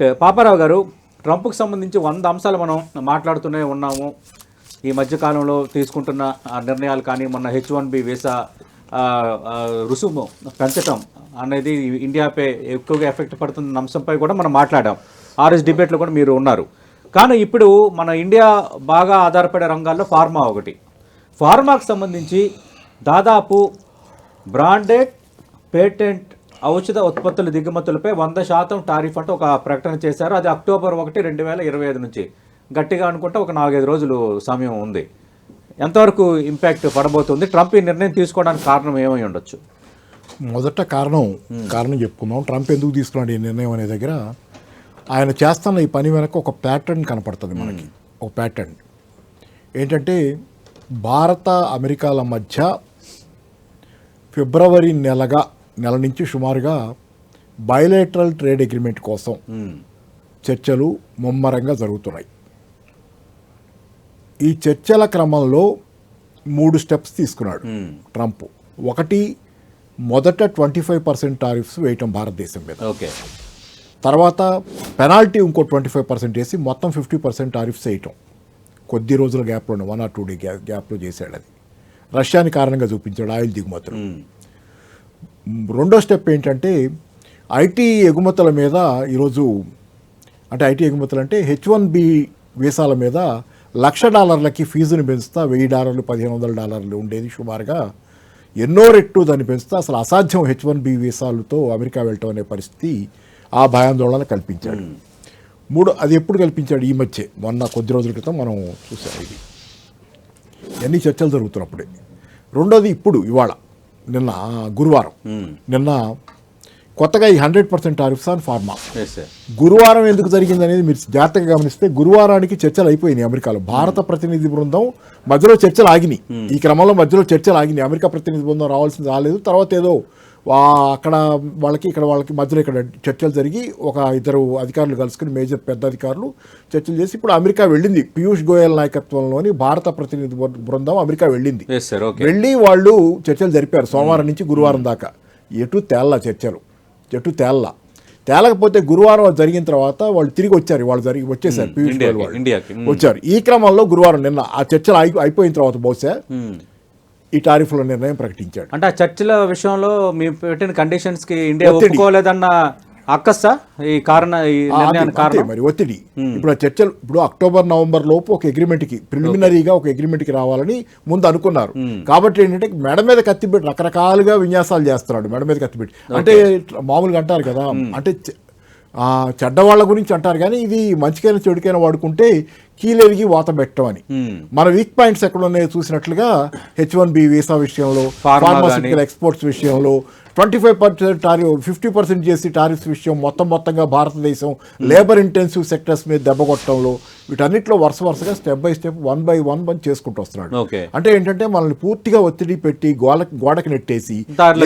పాపారావు గారు ట్రంప్కి సంబంధించి వంద అంశాలు మనం మాట్లాడుతూనే ఉన్నాము. ఈ మధ్యకాలంలో తీసుకుంటున్న నిర్ణయాలు కానీ మొన్న హెచ్ వన్ బి వీసా రుసుము పెంచటం అనేది ఇండియాపై ఎక్కువగా ఎఫెక్ట్ పడుతున్న అంశంపై కూడా మనం మాట్లాడాం. ఆర్ఎస్ డిబేట్లో కూడా మీరు ఉన్నారు. కానీ ఇప్పుడు మన ఇండియా బాగా ఆధారపడే రంగాల్లో ఫార్మా ఒకటి. ఫార్మాకు సంబంధించి దాదాపు బ్రాండెడ్ పేటెంట్ ఔషధ ఉత్పత్తుల దిగుమతులపై వంద శాతం టారిఫ్ అంటూ ఒక ప్రకటన చేశారు. అది అక్టోబర్ ఒకటి రెండు వేల ఇరవై ఐదు నుంచి. గట్టిగా అనుకుంటే ఒక నాలుగైదు రోజులు సమయం ఉంది. ఎంతవరకు ఇంపాక్ట్ పడబోతుంది? ట్రంప్ ఈ నిర్ణయం తీసుకోవడానికి కారణం ఏమై ఉండొచ్చు? మొదట కారణం కారణం చెప్పుకుందాం. ట్రంప్ ఎందుకు తీసుకున్నాడు ఈ నిర్ణయం అనే దగ్గర ఆయన చేస్తున్న ఈ పని వెనక ఒక ప్యాటర్న్ కనపడుతుంది మనకి. ఒక ప్యాటర్న్ ఏంటంటే భారత అమెరికాల మధ్య ఫిబ్రవరి నెలగా నెల నుంచి సుమారుగా బయలేటరల్ ట్రేడ్ అగ్రిమెంట్ కోసం. చర్చలు ముమ్మరంగా జరుగుతున్నాయి. ఈ చర్చల క్రమంలో మూడు స్టెప్స్ తీసుకున్నాడు. ట్రంప్. ఒకటి మొదట ట్వంటీ ఫైవ్ పర్సెంట్ టారిఫ్స్ వేయటం భారతదేశం మీద. ఓకే. తర్వాత పెనాల్టీ ఇంకో ట్వంటీ ఫైవ్ పర్సెంట్ వేసి మొత్తం ఫిఫ్టీ పర్సెంట్ టారిఫ్స్ వేయటం. కొద్ది రోజుల గ్యాప్లో one or two day gap గ్యాప్లో చేశాడు అది. రష్యాని కారణంగా చూపించాడు ఆయిల్ దిగుమతులు. రెండో స్టెప్ ఏంటంటే ఐటీ ఎగుమతుల మీద ఈరోజు అంటే ఐటీ ఎగుమతులు అంటే హెచ్ వన్ బి వీసాల మీద లక్ష డాలర్లకి ఫీజుని పెంచుతా వెయ్యి డాలర్లు పదిహేను వందల డాలర్లు ఉండేది సుమారుగా. ఎన్నో రెట్టు దాన్ని పెంచుతా అసలు అసాధ్యం హెచ్ వన్ బి వీసాలతో అమెరికా వెళ్ళటం అనే పరిస్థితి ఆ భయాందోళన కల్పించాడు. మూడు అది ఎప్పుడు కల్పించాడు? ఈ మధ్య. మొన్న కొద్ది రోజుల క్రితం మనం చూసాం ఇది. ఎన్ని చర్చలు జరుగుతున్నప్పుడే. రెండోది ఇప్పుడు ఇవాళ. నిన్న గురువారం. నిన్న కొత్తగా ఈ hundred percent tariffs on pharma. గురువారం ఎందుకు జరిగింది అనేది మీరు జాగ్రత్తగా గమనిస్తే గురువారానికి చర్చలు అయిపోయినాయి అమెరికాలో. భారత ప్రతినిధి బృందం మధ్యలో చర్చలు ఆగినాయి. ఈ క్రమంలో మధ్యలో చర్చలు ఆగినాయి. అమెరికా ప్రతినిధి బృందం రావాల్సింది రాలేదు. తర్వాత ఏదో అక్కడ వాళ్ళకి ఇక్కడ వాళ్ళకి మధ్యలో ఇక్కడ చర్చలు జరిగి ఒక ఇద్దరు అధికారులు కలుసుకుని మేజర్ పెద్ద అధికారులు చర్చలు చేసి ఇప్పుడు అమెరికా వెళ్ళింది. పీయూష్ గోయల్ నాయకత్వంలోని భారత ప్రతినిధి బృందం అమెరికా వెళ్ళింది. వెళ్ళి వాళ్ళు చర్చలు జరిపారు. సోమవారం నుంచి గురువారం దాకా. ఎటు తేల్లా చర్చలు. ఎటు తేల్లా. తేలకపోతే గురువారం జరిగిన తర్వాత వాళ్ళు తిరిగి వచ్చారు. వాళ్ళు జరిగి వచ్చేసారు. పీయూష్ ఇండియాకి, గోయల్ వాళ్ళు. మ్మ్. వచ్చారు. ఈ క్రమంలో గురువారం నిన్న ఆ చర్చలు అయి అయిపోయిన తర్వాత బహుశా మ్మ్. ఈ టారిఫ్ల నిర్ణయం ప్రకటించాడు. అంటే ఆ చర్చల విషయంలో మీ పెట్టిన కండిషన్స్కి ఇండియా. ఒప్పుకోలేదన్న అక్కసా? ఈ కారణ మరి ఒత్తిడి. ఇప్పుడు ఆ చర్చలు ఇప్పుడు అక్టోబర్ నవంబర్ లోపు ఒక అగ్రిమెంట్కి ప్రిలిమినరీగా ఒక అగ్రిమెంట్కి రావాలని ముందు అనుకున్నారు. కాబట్టి ఏంటంటే మెడ మీద కత్తి పెట్టి రకరకాలుగా విన్యాసాలు చేస్తున్నాడు మెడ మీద కత్తి పెట్టి అంటే మామూలుగా అంటారు కదా అంటే చెడ్డవాళ్ళ గురించి అంటారు కానీ ఇది మంచికైనా చెడుకైనా వాడుకుంటే కీలెరిగి వాత పెట్టడం అని. మన వీక్ పాయింట్స్ ఎక్కడ ఉన్నాయో చూసినట్లుగా హెచ్ వన్ బి వీసా విషయంలో ఫార్మాసిటికల్ ఎక్స్పోర్ట్స్ విషయంలో twenty five percent tariff fifty percent చేసి టారిఫ్స్ విషయం మొత్తం మొత్తంగా భారతదేశం లేబర్ ఇంటెన్సివ్ సెక్టర్స్ మీద దెబ్బ కొట్టడంలో వీటన్నిటిలో వరుస వరుసగా step by step one by one one చేసుకుంటూ వస్తున్నాడు. అంటే ఏంటంటే మనల్ని పూర్తిగా ఒత్తిడి పెట్టి గోడ గోడకి నెట్టేసి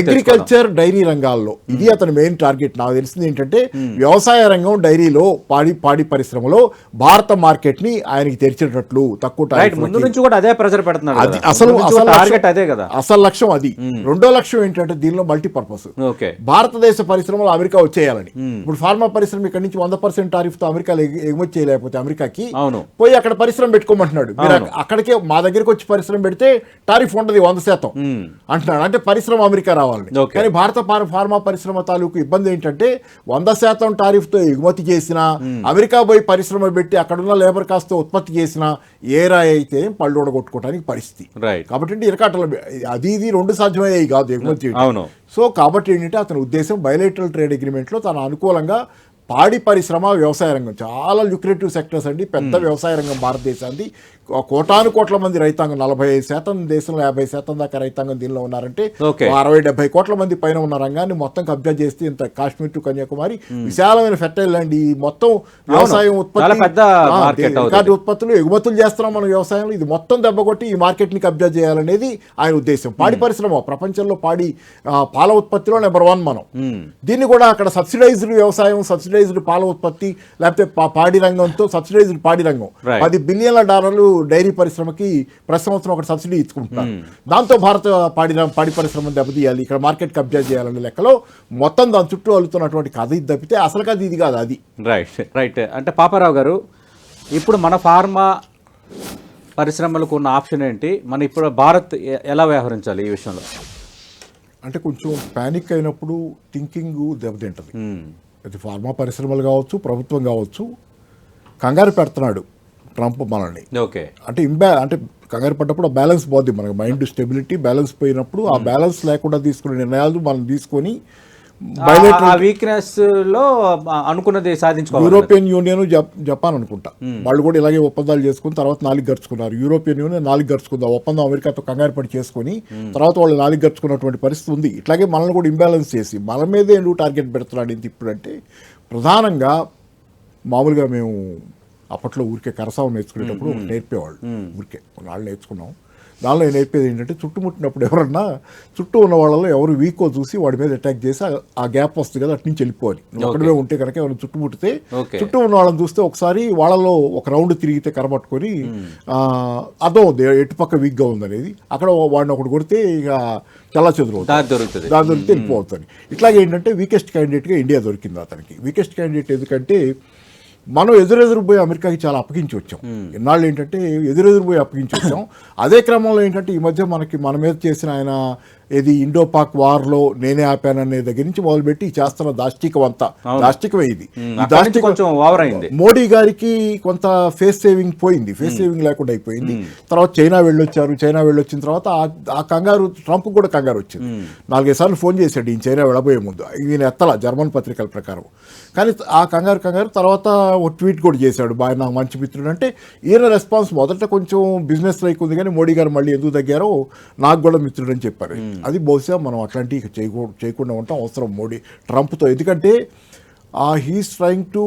అగ్రికల్చర్ డైరీ రంగాల్లో ఇది అతని మెయిన్ టార్గెట్. నాకు తెలిసింది ఏంటంటే వ్యవసాయ రంగం డైరీలో పాడి పాడి పరిశ్రమలో భారత మార్కెట్ని ఆయనకి తెరిచేటట్లు తక్కువ ముందు నుంచి కూడా అదే ప్రెజర్ పెడుతున్నారు. అసలు అసలు టార్గెట్ అదే కదా. అసలు లక్ష్యం అది. రెండో లక్ష్యం ఏంటంటే దీనిలో మల్టీపర్పస్ ఓకే. భారతదేశ పరిశ్రమలు అమెరికా వచ్చేయాలని. ఇప్పుడు ఫార్మా పరిశ్రమ ఇక్కడ నుంచి వంద పర్సెంట్ టారిఫ్తో అమెరికాలో ఎగు- ఎగుమతి చేయలేకపోతే అమెరికాకి పోయి అక్కడ పరిశ్రమ పెట్టుకోమంటున్నాడు. మీరు అక్కడికే మా దగ్గరికి వచ్చి పరిశ్రమ పెడితే టారిఫ్ ఉండదు వంద శాతం. మ్మ్. అంటున్నాడు. అంటే పరిశ్రమ అమెరికా రావాలని. కానీ భారత ఫార్- ఫార్మా పరిశ్రమ తాలూకు ఇబ్బంది ఏంటంటే వంద శాతం టారిఫ్తో ఎగుమతి చేసినా అమెరికా పోయి పరిశ్రమ పెట్టి అక్కడున్న లేబర్ కాస్త ఉత్పత్తి చేసినా ఏ రాయి అయితే పళ్ళు ఊడగొట్టుకోవడానికి పరిస్థితి. కాబట్టి ఇరకాటలు అది ఇది రెండు సాధ్యమయ్యాయి కాదు ఎగుమతి సో కాబట్టి ఏంటంటే అతని ఉద్దేశం బయలేటరల్ ట్రేడ్ అగ్రిమెంట్లో తన అనుకూలంగా పాడి పరిశ్రమ వ్యవసాయ రంగం. చాలా ల్యుక్రేటివ్ సెక్టర్స్ అండి. పెద్ద వ్యవసాయ రంగం భారతదేశానికి. కో- కోటాను కోట్ల మంది రైతాంగం నలభై ఐదు శాతం దేశంలో యాభై శాతం దాకా రైతాంగం దీనిలో ఉన్నారంటే అరవై డెబ్బై కోట్ల మంది పైన ఉన్న రంగాన్ని మొత్తం కబ్జా చేస్తే ఇంత కాశ్మీర్ టు కన్యాకుమారి విశాలమైన ఫెర్టైల్ ల్యాండ్ ఈ మొత్తం వ్యవసాయం ఉత్పత్తి. రికార్డు ఉత్పత్తులు ఎగుమతులు చేస్తున్నాం మన వ్యవసాయంలో. ఇది మొత్తం దెబ్బకొట్టి ఈ మార్కెట్ని కబ్జా చేయాలనేది ఆయన ఉద్దేశం. పాడి పరిశ్రమ ప్రపంచంలో పాడి పాల ఉత్పత్తిలో నెంబర్ వన్ మనం. దీన్ని కూడా అక్కడ సబ్సిడైజ్డ్ వ్యవసాయం సబ్సిడైజ్ సబ్సిడైజ్డ్ పాల ఉత్పత్తి లేకపోతే పాడి రంగంతో సబ్సిడైజ్డ్ పాడి రంగం. పది బిలియన్ల డాలర్లు డైరీ పరిశ్రమకి ప్రతి సంవత్సరం ఒకటి సబ్సిడీ ఇచ్చుకుంటున్నారు. దాంతో భారత పాడి పాడి పరిశ్రమ దెబ్బతీయాలి. ఇక్కడ మార్కెట్ కబ్జా చేయాలనే లెక్కలో మొత్తం దాని చుట్టూ అల్లుతున్నటువంటి కథ ఇది తప్పితే అసలు కథ ఇది కాదు అది. రైట్ రైట్ అంటే పాపారావు గారు ఇప్పుడు మన ఫార్మా పరిశ్రమలకు ఉన్న ఆప్షన్ ఏంటి? మన ఇప్పుడు భారత్ ఎలా వ్యవహరించాలి ఈ విషయంలో? అంటే కొంచెం ప్యానిక్ అయినప్పుడు థింకింగ్ దెబ్బతింటది. మ్మ్. అది ఫార్మా పరిశ్రమలు కావచ్చు ప్రభుత్వం కావచ్చు కంగారు పెడుతున్నాడు ట్రంప్ మనల్ని. ఓకే. అంటే ఇంబ్యా అంటే కంగారు పడ్డప్పుడు బ్యాలెన్స్ పోద్ది మనకి. మైండ్ స్టెబిలిటీ బ్యాలెన్స్ పోయినప్పుడు ఆ బ్యాలెన్స్ లేకుండా తీసుకునే నిర్ణయాలు మనం తీసుకొని ఆ- వీక్నెస్లో అనుకున్నది సాధించుకోవాలి. యూరోపియన్ యూనియన్ జప్- జపాన్ అనుకుంటా. వాళ్ళు కూడా ఇలాగే ఒప్పందాలు చేసుకుని తర్వాత నాలుగు గడుచుకున్నారు. యూరోపియన్ యూనియన్ నాలుగు గడుచుకుంది. ఒప్పందం అమెరికాతో కంగారు పడి చేసుకుని తర్వాత వాళ్ళు నాలుగు గడుచుకున్నటువంటి పరిస్థితి ఉంది. ఇట్లాగే మనల్ని కూడా ఇంబ్యాలెన్స్ చేసి మన మీదే ఎందుకు టార్గెట్ పెడుతున్నాడు ఇది ఇప్పుడంటే ప్రధానంగా మామూలుగా మేము అప్పట్లో ఊరికే కరసావం నేర్చుకునేటప్పుడు ఒకటి నేర్పేవాళ్ళు. ఊరికే. కొన్నాళ్ళు నేర్చుకున్నాం. దానిలో నేను నేర్పేది ఏంటంటే చుట్టుముట్టినప్పుడు ఎవరన్నా చుట్టూ ఉన్న వాళ్ళలో ఎవరు వీకో చూసి వాడి మీద అటాక్ చేసి ఆ- గ్యాప్ వస్తుంది కదా అటు నుంచి వెళ్ళిపోవాలి. అక్కడే ఉంటే కనుక ఎవరైనా చుట్టుముట్టితే. చుట్టూ ఉన్న వాళ్ళని చూస్తే ఒకసారి వాళ్ళలో ఒక రౌండ్ తిరిగితే కరబట్టుకొని ఆ, అదో దే- ఎటుపక్క వీక్గా ఉందనేది. అక్కడ వాడిని ఒకటి కొడితే ఇక చల్ల చెదురు దారి దొరుకుతుంది. దాని దొరికితే వెళ్ళిపోతుంది ఇట్లాగే ఏంటంటే వీకెస్ట్ క్యాండిడేట్గా ఇండియా దొరికింది అతనికి. వీకెస్ట్ క్యాండిడేట్ ఎందుకంటే మనం ఎదురెదురు పోయి అమెరికాకి చాలా అప్పగించి వచ్చాం ఇన్నాళ్ళు ఏంటంటే ఎదురెదురు పోయి అప్పగించి వచ్చాం అదే క్రమంలో ఏంటంటే ఈ మధ్య మనకి మన మీద చేసిన ఆయన ఏది ఇండో పాక్ వార్లో నేనే ఆపాననే దగ్గర నుంచి మొదలుపెట్టి ఈ చేస్తున్న దాష్టికం అంతా దాష్టికమే ఇది. మోడీ గారికి కొంత ఫేస్ సేవింగ్ పోయింది. ఫేస్ సేవింగ్ లేకుండా అయిపోయింది. తర్వాత చైనా వెళ్ళొచ్చారు. చైనా వెళ్ళొచ్చిన తర్వాత ఆ- కంగారు ట్రంప్ కూడా కంగారు వచ్చింది. నాలుగైదు సార్లు ఫోన్ చేశాడు ఈయన చైనా వెళ్ళబోయే ముందు. ఈయన ఎత్తల జర్మన్ పత్రికల ప్రకారం. కానీ ఆ కంగారు కంగారు తర్వాత ఒక ట్వీట్ కూడా చేశాడు. బాగా నాకు మంచి మిత్రుడు. అంటే ఈయన రెస్పాన్స్ మొదట కొంచెం బిజినెస్ లైక్ ఉంది కానీ మోడీ గారు మళ్ళీ ఎందుకు తగ్గారో నాకు కూడా మిత్రుడు అని చెప్పారు. అది బహుశా మనం అట్లాంటివి చేయకూ చేయకుండా ఉంటాం అవసరం మోడీ ట్రంప్తో. ఎందుకంటే ఆ హీస్ ట్రయింగ్ టు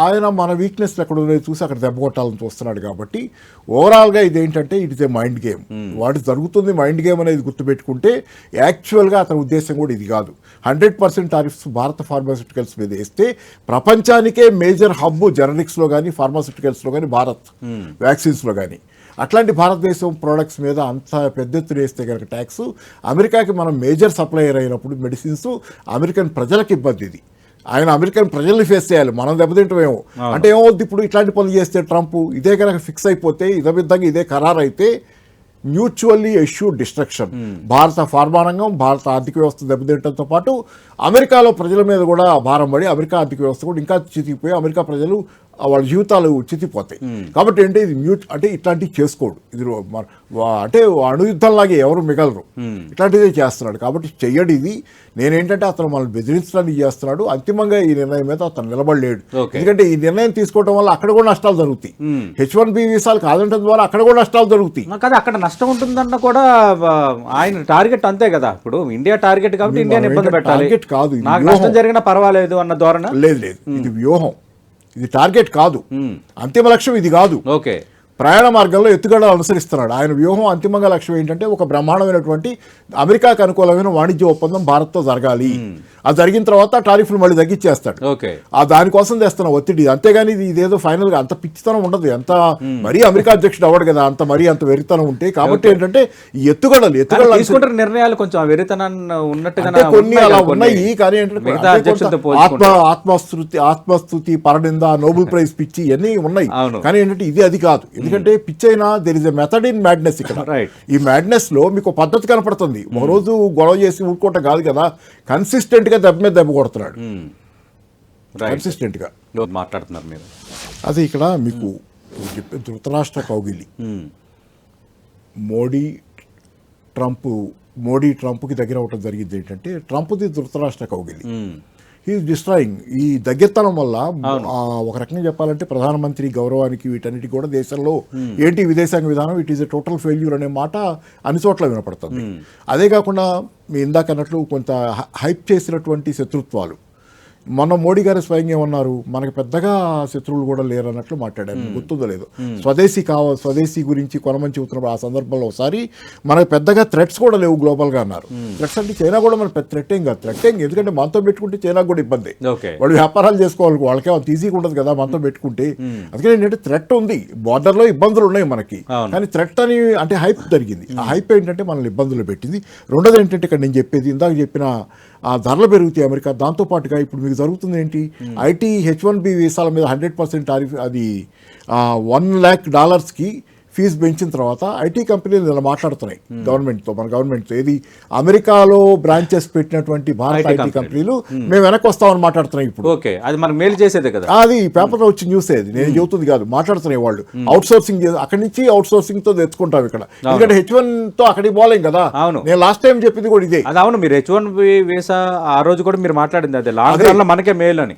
ఆయన మన వీక్నెస్ ఎక్కడ ఉన్నాయో చూసి అక్కడ దెబ్బ కొట్టాలని చూస్తున్నాడు కాబట్టి ఓవరాల్గా ఇది ఏంటంటే it is a mind game. వాటి జరుగుతుంది మైండ్ గేమ్ అనేది గుర్తుపెట్టుకుంటే యాక్చువల్గా అతని ఉద్దేశం కూడా ఇది కాదు. హండ్రెడ్ పర్సెంట్ టారిఫ్స్ భారత ఫార్మాస్యూటికల్స్ మీద వేస్తే ప్రపంచానికే మేజర్ హబ్ జెనరిక్స్లో కానీ ఫార్మాస్యూటికల్స్లో కానీ భారత్ వ్యాక్సిన్స్లో కానీ అట్లాంటి భారతదేశం ప్రోడక్ట్స్ మీద అంత పెద్ద ఎత్తున వేస్తే కనుక ట్యాక్స్ అమెరికాకి మనం మేజర్ సప్లయర్ అయినప్పుడు మెడిసిన్స్ అమెరికన్ ప్రజలకు ఇబ్బంది ఇది. ఆయన అమెరికన్ ప్రజల్ని ఫేస్ చేయాలి మనం దెబ్బతింటమేమో. అంటే ఏమవుద్ది ఇప్పుడు ఇట్లాంటి పనులు చేస్తే ట్రంప్ ఇదే కనుక ఫిక్స్ అయిపోతే ఇదే విధంగా ఇదే ఖరారు అయితే మ్యూచువల్లీ ఇష్యూ డిస్ట్రక్షన్ భారత ఫార్మా రంగం భారత ఆర్థిక వ్యవస్థ దెబ్బతింటంతో పాటు అమెరికాలో ప్రజల మీద కూడా భారం పడి అమెరికా ఆర్థిక వ్యవస్థ కూడా ఇంకా చితికిపోయి అమెరికా ప్రజలు వాళ్ళ జీవితాలు చితిపోతాయి కాబట్టి ఏంటి ఇది మ్యూట్ అంటే ఇట్లాంటివి చేసుకోడు. ఇది అంటే అణుయుద్ధంలాగే ఎవరు మిగలరు. ఇట్లాంటిదే చేస్తున్నాడు. కాబట్టి చెయ్యడు ఇది. నేనేంటంటే అతను మనల్ని బెదిరించడానికి చేస్తున్నాడు. అంతిమంగా ఈ నిర్ణయం మీద అతను నిలబడలేడు. ఎందుకంటే ఈ నిర్ణయం తీసుకోవడం వల్ల అక్కడ కూడా నష్టాలు జరుగుతాయి. హెచ్ వన్ బి వీసాలు కాదంటం ద్వారా అక్కడ కూడా నష్టాలు జరుగుతాయి. కదా అక్కడ నష్టం ఉంటుందన్న కూడా ఆయన టార్గెట్ అంతే కదా. ఇప్పుడు ఇండియా టార్గెట్ కాబట్టి మనం ఇబ్బంది పెట్టాలి. target కాదు. నష్టం జరిగినా పర్వాలేదు అన్న ధోరణ? లేదు లేదు. ఇది వ్యూహం. ఇది టార్గెట్ కాదు. అంతిమ లక్ష్యం ఇది కాదు. ఓకే. ప్రయాణ మార్గంలో ఎత్తుగడలు అనుసరిస్తున్నాడు. ఆయన వ్యూహం అంతిమంగా లక్ష్యం ఏంటంటే ఒక బ్రహ్మాండమైనటువంటి అమెరికాకు అనుకూలమైన వాణిజ్య ఒప్పందం భారత్తో జరగాలి. అది జరిగిన తర్వాత టారిఫ్లు మళ్ళీ తగ్గించేస్తాడు. ఓకే. ఆ దానికోసం తెస్తున్న ఒత్తిడి. అంతేగాని ఇది ఇదేదో ఫైనల్గా అంత పిచ్చితనం ఉండదు. ఎంత మరీ అమెరికా అధ్యక్షుడు అవ్వడు కదా. అంత మరీ అంత వెరితనం ఉంటే కాబట్టి ఏంటంటే ఈ ఎత్తుగడలు ఎత్తుగడలు తీసుకుంటున్న నిర్ణయాలు కొంచెం వెరితనాన్ని ఉన్నట్టుగా కొన్ని అలా. ఉన్నాయి. కానీ ఏంటంటే ఆత్మ ఆత్మస్తుతి ఆత్మస్తుతి పరనింద నోబెల్ ప్రైజ్ పిచ్చి ఇవన్నీ ఉన్నాయి. కానీ ఏంటంటే ఇది అది కాదు. ఎందుకంటే పిచ్చి అయినా there is a method in madness ఇక్కడ. ఈ మ్యాడ్నెస్లో మీకు పద్ధతి కనపడుతుంది. ఒక రోజు గొడవ చేసి ఊరుకోవటం కాదు కదా కన్సిస్టెంట్గా దెబ్బ మీద దెబ్బ కొడుతున్నాడు. కన్సిస్టెంట్గా. మాట్లాడుతున్నారు మీరు? అది ఇక్కడ మీకు చెప్పే ధృతరాష్ట్ర కౌగిలి. మోడీ ట్రంప్ మోడీ ట్రంప్కి దగ్గర అవటం జరిగింది ఏంటంటే ట్రంప్ది ధృతరాష్ట్ర కౌగిలి. ఈ డిస్ట్రాయింగ్ ఈ దగ్గరతనం వల్ల ఒక రకంగా చెప్పాలంటే ప్రధానమంత్రి గౌరవానికి వీటన్నిటికి కూడా దేశంలో ఏంటి విదేశాంగ విధానం? It is a total failure అనే మాట అన్ని చోట్ల వినపడుతుంది. అదే కాకుండా మీ ఇందాక అన్నట్లు కొంత హైప్ చేసినటువంటి శత్రుత్వాలు. మొన్న మోడీ గారు స్వయంగా ఏమన్నారు? మనకు పెద్దగా శత్రువులు కూడా లేరు అన్నట్లు మాట్లాడారు గుర్తుందో లేదు. స్వదేశీ కావ స్వదేశీ గురించి కొనమని చెబుతున్నప్పుడు ఆ సందర్భంలో ఒకసారి మనకు పెద్దగా థ్రెట్స్ కూడా లేవు గ్లోబల్గా అన్నారు. థ్రెట్స్ అంటే చైనా కూడా మన పెద్ద థ్రెట్ ఏం కాదు. థ్రెట్ ఏం ఎందుకంటే మనతో పెట్టుకుంటే చైనా కూడా ఇబ్బంది. వాళ్ళు వ్యాపారాలు చేసుకోవాలి. వాళ్ళకే అంత ఈజీగా ఉండదు కదా మనతో పెట్టుకుంటే. అందుకని ఏంటంటే థ్రెట్ ఉంది. Border లో ఇబ్బందులు ఉన్నాయి మనకి. కానీ థ్రెట్ అని అంటే హైప్ జరిగింది. ఆ హైప్ ఏంటంటే మనల్ని ఇబ్బందులు పెట్టింది. రెండోది ఏంటంటే ఇక్కడ నేను చెప్పేది ఇందాక చెప్పిన ఆ ధరలు పెరుగుతాయి అమెరికా. దాంతో పాటుగా ఇప్పుడు మీకు జరుగుతుంది ఏంటి? ఐటీ హెచ్ వన్ బి వీసాల మీద హండ్రెడ్ పర్సెంట్ టారిఫ్ అది వన్ ల్యాక్ డాలర్స్కి ఫీజు పెంచిన తర్వాత ఐటీ కంపెనీలు ఇలా మాట్లాడుతున్నాయి. గవర్నమెంట్తో మన గవర్నమెంట్తో. ఏది అమెరికాలో బ్రాంచెస్ పెట్టినటువంటి భారత ఐటీ కంపెనీలు. మేము వెనక్కి వస్తామని మాట్లాడుతున్నాయి ఇప్పుడు. ఓకే. అది మనకు మేలు చేసేదే కదా. అది పేపర్లో వచ్చి న్యూస్ అది నేను చెబుతుంది కాదు. మాట్లాడుతున్నాయి వాళ్ళు. అవుట్ సోర్సింగ్ అక్కడి నుంచి అవుట్ సోర్సింగ్తో తెచ్చుకుంటాం ఇక్కడ. ఎందుకంటే హెచ్ వన్తో అక్కడికి పోలేం కదా. అవును. నేను లాస్ట్ టైం చెప్పింది కూడా ఇదే. అది అవును. మీరు హెచ్ వన్ వీసా ఆ రోజు కూడా మీరు మాట్లాడింది అదే. లాంగ్ రన్లో మనకే మేలు అని.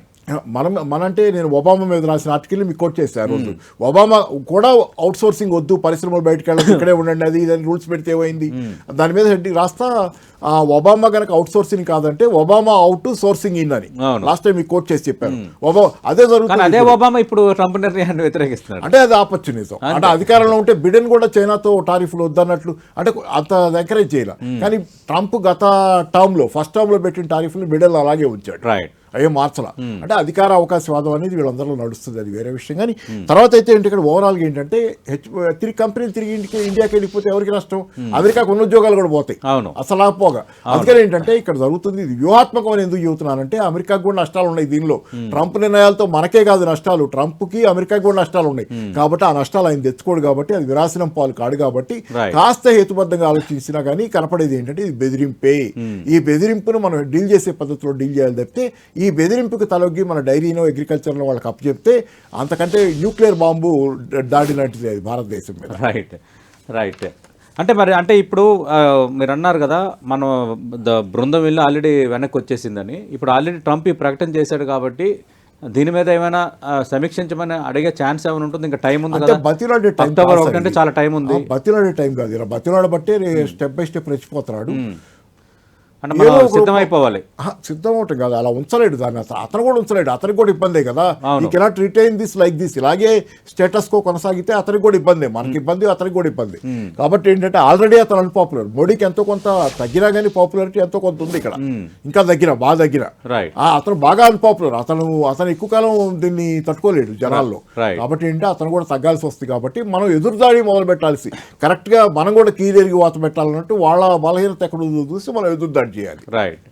మనం మనంటే నేను ఒబామా మీద రాసిన ఆర్టికల్ మీకు కోట్ చేశాను రోజు. ఒబామా కూడా అవుట్ సోర్సింగ్ వద్దు పరిశ్రమలు బయటకు వెళ్ళదు ఇక్కడే ఉండండి అది ఇదని రూల్స్ పెడితే ఏమైంది? దాని మీద రాస్తా ఆ, ఒబామా కనుక అవుట్ సోర్సింగ్ కాదంటే ఒబామా అవుట్ సోర్సింగ్ ఇన్ అని. లాస్ట్ టైం మీకు కోట్ చేసి చెప్పాను. ఒబా అదే జరుగుతుంది అదే ఒబామా ఇప్పుడు ట్రంప్ నిర్ణయాన్ని వ్యతిరేకిస్తున్నాడు. అంటే అది ఆపర్చునిజం అంటే అధికారంలో ఉంటే బిడెన్ కూడా చైనాతో టారిఫ్లు వద్దన్నట్లు అంటే అంత ఎంకరేజ్ చేయాలి. కానీ ట్రంప్ గత టర్మ్లో ఫస్ట్ టర్మ్లో పెట్టిన టారిఫ్లు బిడెన్ అలాగే ఉంచాడు. రైట్ అయ్యే మార్చలా. అంటే అధికార అవకాశవాదం అనేది వీళ్ళందరిలో నడుస్తుంది అది వేరే విషయం. కానీ తర్వాత అయితే ఏంటి ఇక్కడ ఓవరాల్గా ఏంటంటే హెచ్ తిరిగి కంపెనీలు తిరిగి ఇంటికి ఇండియాకి వెళ్ళిపోతే ఎవరికి నష్టం? అమెరికాకు ఉన్న ఉద్యోగాలు కూడా పోతాయి. అవును. అసలు పోగా అందుకని ఏంటంటే ఇక్కడ జరుగుతుంది ఇది వ్యూహాత్మకం అని ఎందుకు చెబుతున్నానంటే అమెరికాకు కూడా నష్టాలు ఉన్నాయి దీనిలో. ట్రంప్ నిర్ణయాలతో మనకే కాదు నష్టాలు. ట్రంప్కి అమెరికాకి కూడా నష్టాలు ఉన్నాయి. కాబట్టి ఆ నష్టాలు ఆయన తెచ్చుకోడు కాబట్టి అది విరాసనం పాలు కాడు కాబట్టి. కాస్త హేతుబద్ధంగా ఆలోచించినా కానీ కనపడేది ఏంటంటే ఇది బెదిరింపే. ఈ బెదిరింపును మనం డీల్ చేసే పద్ధతిలో డీల్ చేయాలి తప్పితే ఈ బెదిరింపుకి తలొగ్గి మన డైరీనో అగ్రికల్చర్లో వాళ్ళకి అప్పచెప్తే అంతకంటే న్యూక్లియర్ బాంబు దాడి లాంటిది అది భారతదేశం మీద. రైట్ రైట్ అంటే మరి అంటే ఇప్పుడు మీరు అన్నారు కదా మనం ద బృందం వెళ్ళి ఆల్రెడీ వెనక్కి వచ్చేసిందని. ఇప్పుడు ఆల్రెడీ ట్రంప్ ఈ ప్రకటన చేశాడు కాబట్టి దీని మీద ఏమైనా సమీక్షించమని అడిగే ఛాన్స్ ఏమైనా ఉంటుంది? ఇంకా టైం ఉంది కదా. బతిలాడే టైం. చాలా టైం ఉంది. బతిలాడే టైం కాదు. బతిలాడ బట్టే స్టెప్ బై స్టెప్ రెచ్చిపోతున్నాడు. అంటే మనం సిద్ధమైపోవాలి సిద్ధం అవటం కాదు అలా ఉంచలేడు దాన్ని అసలు. అతను కూడా ఉంచలేడు అతనికి కూడా ఇబ్బందే కదా. ఈ cannot retain this like this ఇలాగే స్టేటస్ కో కొనసాగితే అతనికి కూడా ఇబ్బంది మనకి ఇబ్బంది అతనికి కూడా ఇబ్బంది. కాబట్టి ఏంటంటే ఆల్రెడీ అతను అన్పాపులర్ మోడీకి ఎంతో కొంత తగ్గినా కానీ పాపులారిటీ ఎంతో కొంత ఉంది ఇక్కడ. ఇంకా దగ్గర బాగా దగ్గర అతను బాగా అన్పాపులర్ అతను అతను ఎక్కువ కాలం దీన్ని తట్టుకోలేడు జనాల్లో. కాబట్టి ఏంటంటే అతను కూడా తగ్గాల్సి వస్తుంది కాబట్టి మనం ఎదురుదాడి మొదలు పెట్టాల్సి కరెక్ట్గా మనం కూడా కీ తిరిగి వాత పెట్టాలన్నట్టు వాళ్ళ బలహీనత ఎక్కడ ఉందో చూసి మనం ఎదురుదాడి చేయాలి రైట్